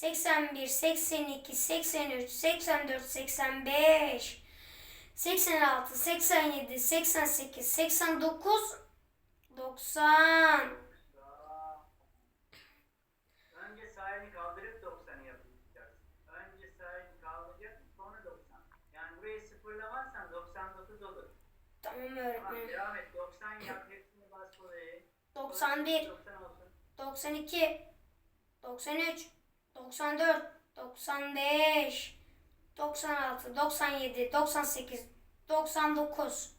81, 82, 83, 84, 85, 86, 87, 88, 89, 90. Önce sahilini kaldırıp 90'ı yapacaksın. Önce sahilini kaldıracaksın sonra 90. Yani burayı sıfırlamazsan 99 olur. Tamam Tamam öğretmenim. devam et. 90 yap. Hepsini bas burayı. 91, 90 olsun. 92, 93, 94, 95, 96, 97, 98, 99,